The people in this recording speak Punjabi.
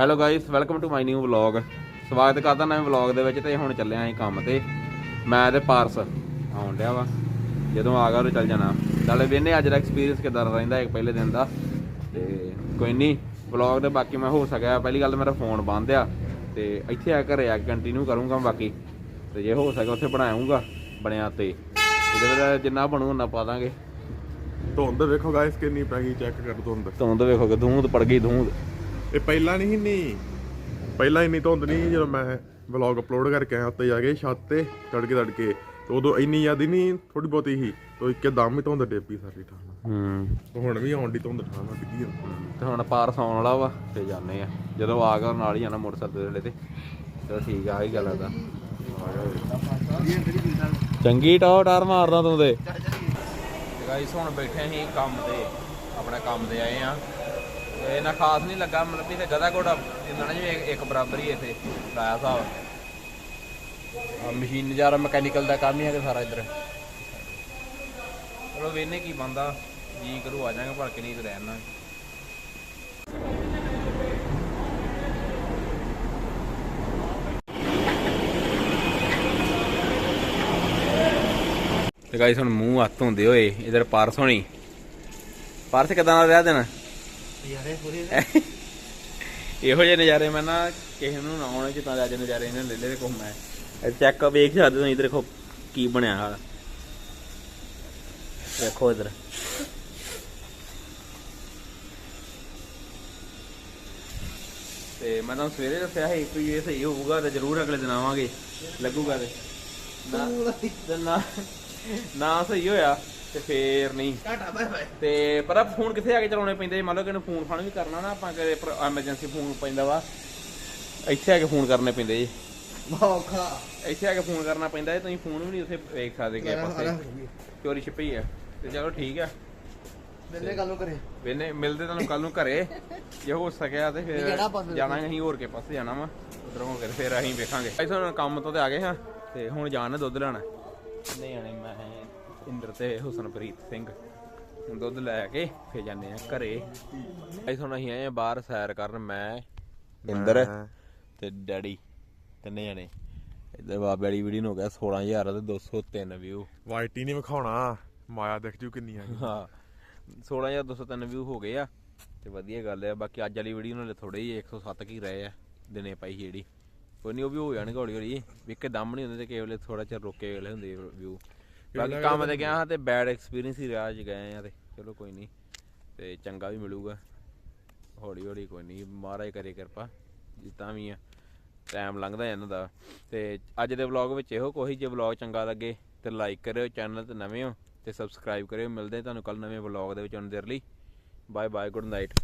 Hello guys welcome to my new vlog ਸਵਾਗਤ ਕਰਦਾ ਨਵੇਂ ਵਲੌਗ ਦੇ ਵਿੱਚ ਤੇ ਹੁਣ ਚੱਲਿਆ ਅਸੀਂ ਕੰਮ ਤੇ। ਮੈਂ ਤੇ ਪਾਰਸ ਆਉਣ ਡਿਆ ਵਾ। ਜਦੋਂ ਆ ਗਿਆ ਉਹ ਚੱਲ ਜਾਣਾ। ਨਾਲੇ ਵੇਨੇ ਅੱਜ ਦਾ ਐਕਸਪੀਰੀਅੰਸ ਕਿਦਾਂ ਰਹਿੰਦਾ ਇੱਕ ਪਹਿਲੇ ਦਿਨ ਦਾ। ਤੇ ਕੋਈ ਨਹੀਂ ਵਲੌਗ ਦੇ ਬਾਕੀ ਮੈਂ ਹੋ ਸਕਿਆ। ਪਹਿਲੀ ਗੱਲ ਮੇਰਾ ਫੋਨ ਬੰਦ ਆ। ਤੇ ਇੱਥੇ ਆ ਘਰੇ ਆ ਕੰਟੀਨਿਊ ਕਰੂੰਗਾ ਬਾਕੀ। ਤੇ ਜੇ ਹੋ ਸਕਿਆ ਉੱਥੇ ਬਣਾਉਂਗਾ ਬਣਿਆ ਤੇ। ਇਹਦੇ ਵਿੱਚ ਜਿੰਨਾ ਬਣੂ ਉਹਨਾਂ ਪਾ ਦਾਂਗੇ। ਧੁੰਦ ਵੇਖੋ ਗਾਇਸ ਕਿੰਨੀ ਪੈ ਗਈ ਚੈੱਕ ਕਰ ਧੁੰਦ। ਧੁੰਦ ਵੇਖੋਗੇ ਧੂੰਦ ਪੜ ਗਈ ਧੂੰਦ। ਇਹ ਪਹਿਲਾਂ ਨਹੀਂ ਨਹੀਂ। ਪਹਿਲਾਂ ਇੰਨੀ ਧੁੰਦ ਨਹੀਂ ਜਦੋਂ ਮੈਂ ਵਲੌਗ ਅਪਲੋਡ ਕਰਕੇ ਆਇਆ ਉੱਤੇ ਜਾ ਕੇ ਛੱਤ ਤੇ ਤੜਕੇ ਤੜਕੇ। ਤੇ ਉਦੋਂ ਇੰਨੀ ਜ਼ਿਆਦਾ ਨਹੀਂ ਥੋੜੀ ਬਹੁਤੀ ਸੀ। ਤੋ ਇੱਕੇ ਦਮ ਹੀ ਧੁੰਦ ਡੇਪੀ ਸਾਰੀ ਠਾਣਾ ਹੂੰ। ਤੇ ਹੁਣ ਵੀ ਆਉਣ ਦੀ ਧੁੰਦ ਠਾਣਾ ਡਿੱਗੀ ਆ। ਤੇ ਹੁਣ ਪਾਰ ਸੌਣ ਵਾਲਾ ਵਾ ਤੇ ਜਾਂਦੇ ਆ। ਜਦੋਂ ਆ ਗਿਆ ਨਾਲ ਹੀ ਜਾਣਾ ਮੋਟਰਸਾਈਕਲ ਦੇ ਵੇਲੇ ਤੇ। ਚਲੋ ਠੀਕ ਆ ਆਹੀ ਗੱਲ ਆ ਤਾਂ। ਚੰਗੀ ਟੌ ਟਾਰ ਮਾਰਦਾ ਤੂੰ ਤੇ। ਗਾਈਸ ਹੁਣ ਬੈਠੇ ਅਸੀਂ ਕੰਮ ਤੇ। ਆਪਣੇ ਕੰਮ ਤੇ ਆਏ ਆ। ਇਹ ਨਾ ਖਾਸ ਨਹੀਂ ਲੱਗਾ ਮਤਲਬ ਵੀ ਤੇ ਗਦਾ ਘੋੜਾ ਇਹਨਾਂ ਨੇ ਜਿਵੇਂ ਇੱਕ ਬਰਾਬਰ ਹੀ ਇੱਥੇ ਲਾਇਆ ਆ ਮਸ਼ੀਨ ਨਜ਼ਾਰਾ ਮਕੈਨੀਕਲ ਦਾ ਕੰਮ ਹੀ ਹੈ ਕਿ ਸਾਰਾ ਇੱਧਰ। ਚਲੋ ਵੇਨੇ ਕੀ ਬੰਦਾ ਜੀ ਕਰੂ ਆ ਜਾਾਂਗੇ ਭੜ ਕੇ ਨਹੀਂ ਤੇ ਰਹਿਣਾ ਤੇ ਗਾਇਸ ਹੁਣ ਮੂੰਹ ਹੱਥ ਧੋਂਦੇ ਹੋਏ ਇਧਰ ਪਾਰਸ ਹੋਣੀ। ਪਾਰਸ ਕਿਦਾਂ ਦਾ ਰਿਹਾ ਦੇਣਾ ਪੂਰੀ ਇਹੋ ਜਿਹੇ ਨਜ਼ਾਰੇ ਮੈਂ ਨਾ ਕਿਸੇ ਨੂੰ ਨਾ ਆਉਣੇ ਜਿੱਦਾਂ ਦੇ ਅੱਜ ਨਜ਼ਾਰੇ ਇਹਨੇ ਲੈ ਤੇ ਘੁੰਮ ਮੈਂ। ਚੈੱਕ ਵੇਖ ਸਕਦੇ ਤੁਸੀਂ ਇਧਰ ਦੇਖੋ ਕੀ ਬਣਿਆ ਹਾਲ ਵੇਖੋ ਇਧਰ। ਤੇ ਮੈਂ ਤੁਹਾਨੂੰ ਸਵੇਰੇ ਦੱਸਿਆ ਸੀ ਕਿ ਇਹ ਸਹੀ ਹੋਊਗਾ ਤੇ ਜ਼ਰੂਰ ਅਗਲੇ ਦਿਨ ਆਵਾਂਗੇ। ਲੱਗੂਗਾ ਤੇ ਨਾ ਨਾ ਸਹੀ ਹੋਇਆ। ਤੇ ਫੇਰ ਨਹੀਂ। ਘਾਟਾ ਬਾਏ ਬਾਏ ਤੇ ਪਰ ਫੋਨ ਕਿੱਥੇ ਆ ਕੇ ਚਲਾਉਣੇ ਪੈਂਦੇ? ਮੰਨ ਲਓ ਕਿ ਇਹਨੂੰ ਫੋਨ ਫਾਨ ਵੀ ਕਰਨਾ ਨਾ ਆਪਾਂ ਕਦੇ ਐਮਰਜੈਂਸੀ ਫੋਨ ਪੈਂਦਾ ਵਾ। ਇੱਥੇ ਆ ਕੇ ਫੋਨ ਕਰਨੇ ਪੈਂਦੇ ਜੀ। ਭੌਖਾ ਇੱਥੇ ਆ ਕੇ ਫੋਨ ਕਰਨਾ ਪੈਂਦਾ ਜੀ ਤੁਸੀਂ ਫੋਨ ਵੀ ਨਹੀਂ ਉੱਥੇ ਵੇਖ ਸਕਦੇ ਕਿਸੇ ਪਾਸੇ। ਚੋਰੀ ਛਿਪਈ ਆ। ਤੇ ਚਲੋ ਠੀਕ ਆ। ਦਿਨੇ ਗੱਲ ਕਰੇ ਵੇਨੇ ਮਿਲਦੇ ਤੁਹਾਨੂੰ ਕੱਲ ਨੂੰ ਘਰੇ। ਜੇ ਹੋ ਸਕਿਆ ਤੇ ਫਿਰ ਜਾਣਾ ਅਸੀਂ ਹੋਰ ਕੇ ਪਾਸੇ ਜਾਣਾ ਵਾ। ਉਧਰੋਂ ਹੋ ਕੇ ਤੇ ਫਿਰ ਅਸੀਂ ਵੇਖਾਂਗੇ। ਅਸੀਂ ਹੁਣ ਕੰਮ ਤੋਂ ਤੇ ਆ ਗਏ ਹਾਂ ਤੇ ਹੁਣ ਜਾਣ ਦੁੱਧ ਲੈਣਾ। ਨਹੀਂ ਆਣੇ ਮੈਂ ਇੰਦਰ ਤੇ ਹੁਸਨਪ੍ਰੀਤ ਸਿੰਘ। ਦੁੱਧ ਲੈ ਕੇ ਫਿਰ ਜਾਂਦੇ ਆ ਘਰੇ। ਅਸੀਂ ਹੁਣ ਅਸੀਂ ਆਏ ਆ ਬਾਹਰ ਸੈਰ ਕਰਨ ਮੈਂ ਇੰਦਰ। ਤੇ ਡੈਡੀ ਤਿੰਨੇ ਜਣੇ। ਇੱਧਰ ਬਾਬੇ ਵਾਲੀ ਵੀਡੀਓ ਨੂੰ ਹੋ ਗਿਆ 16000 ਤੇ 203 ਵਿਊ ਵਾਈਟੀ ਨਹੀਂ ਵਿਖਾਉਣਾ। ਮਾਇਆ ਦੇਖ ਜੂ ਕਿੰਨੀ ਆ ਹਾਂ 16203 ਵਿਊ ਹੋ ਗਏ ਆ ਤੇ ਵਧੀਆ ਗੱਲ ਆ। ਬਾਕੀ ਅੱਜ ਵਾਲੀ ਵੀਡੀਓ ਨਾਲੇ ਥੋੜੇ ਹੀ 107 ਕੀ ਰਹੇ ਆ ਦਿਨੇ ਪਾਈ ਜਿਹੜੀ। ਕੋਈ ਨਹੀਂ ਉਹ ਵੀ ਹੋ ਜਾਣਗੇ ਹੌਲੀ ਹੌਲੀ। ਵੀ ਇੱਕ ਦਮ ਨਹੀਂ ਹੁੰਦੇ ਤੇ ਕੇਵਲੇ ਥੋੜਾ ਚਿਰ ਰੁਕੇ ਵੇਲੇ ਹੁੰਦੇ ਵਿਊ ਬਾਕੀ ਕੰਮ ਤੇ ਗਿਆ ਹਾਂ ਤੇ ਬੈਡ ਐਕਸਪੀਰੀਅੰਸ ਹੀ ਰਿਹਾ ਅੱਜ ਗਏ ਆ ਤੇ ਚਲੋ ਕੋਈ ਨਹੀਂ ਤੇ ਚੰਗਾ ਵੀ ਮਿਲੂਗਾ। ਹੌਲੀ ਹੌਲੀ ਕੋਈ ਨਹੀਂ ਮਹਾਰਾਜ ਕਰੇ ਕਿਰਪਾ ਜਿੱਦਾਂ ਵੀ ਆ ਟਾਈਮ ਲੰਘਦਾ ਜਾਂਦਾ ਦਾ। ਤੇ ਅੱਜ ਦੇ ਵਲੌਗ ਵਿੱਚ ਇਹੋ ਕੋਈ ਜੇ ਵਲੌਗ ਚੰਗਾ ਲੱਗੇ ਤੇ ਲਾਈਕ ਕਰਿਓ ਚੈਨਲ ਤੇ ਨਵੇਂ ਹੋ ਤੇ ਸਬਸਕ੍ਰਾਈਬ ਕਰਿਓ। ਮਿਲਦੇ ਤੁਹਾਨੂੰ ਕੱਲ ਨਵੇਂ ਵਲੌਗ ਦੇ ਵਿੱਚ ਉਹਨਾਂ ਦੇਰ ਲਈ। Bye bye good night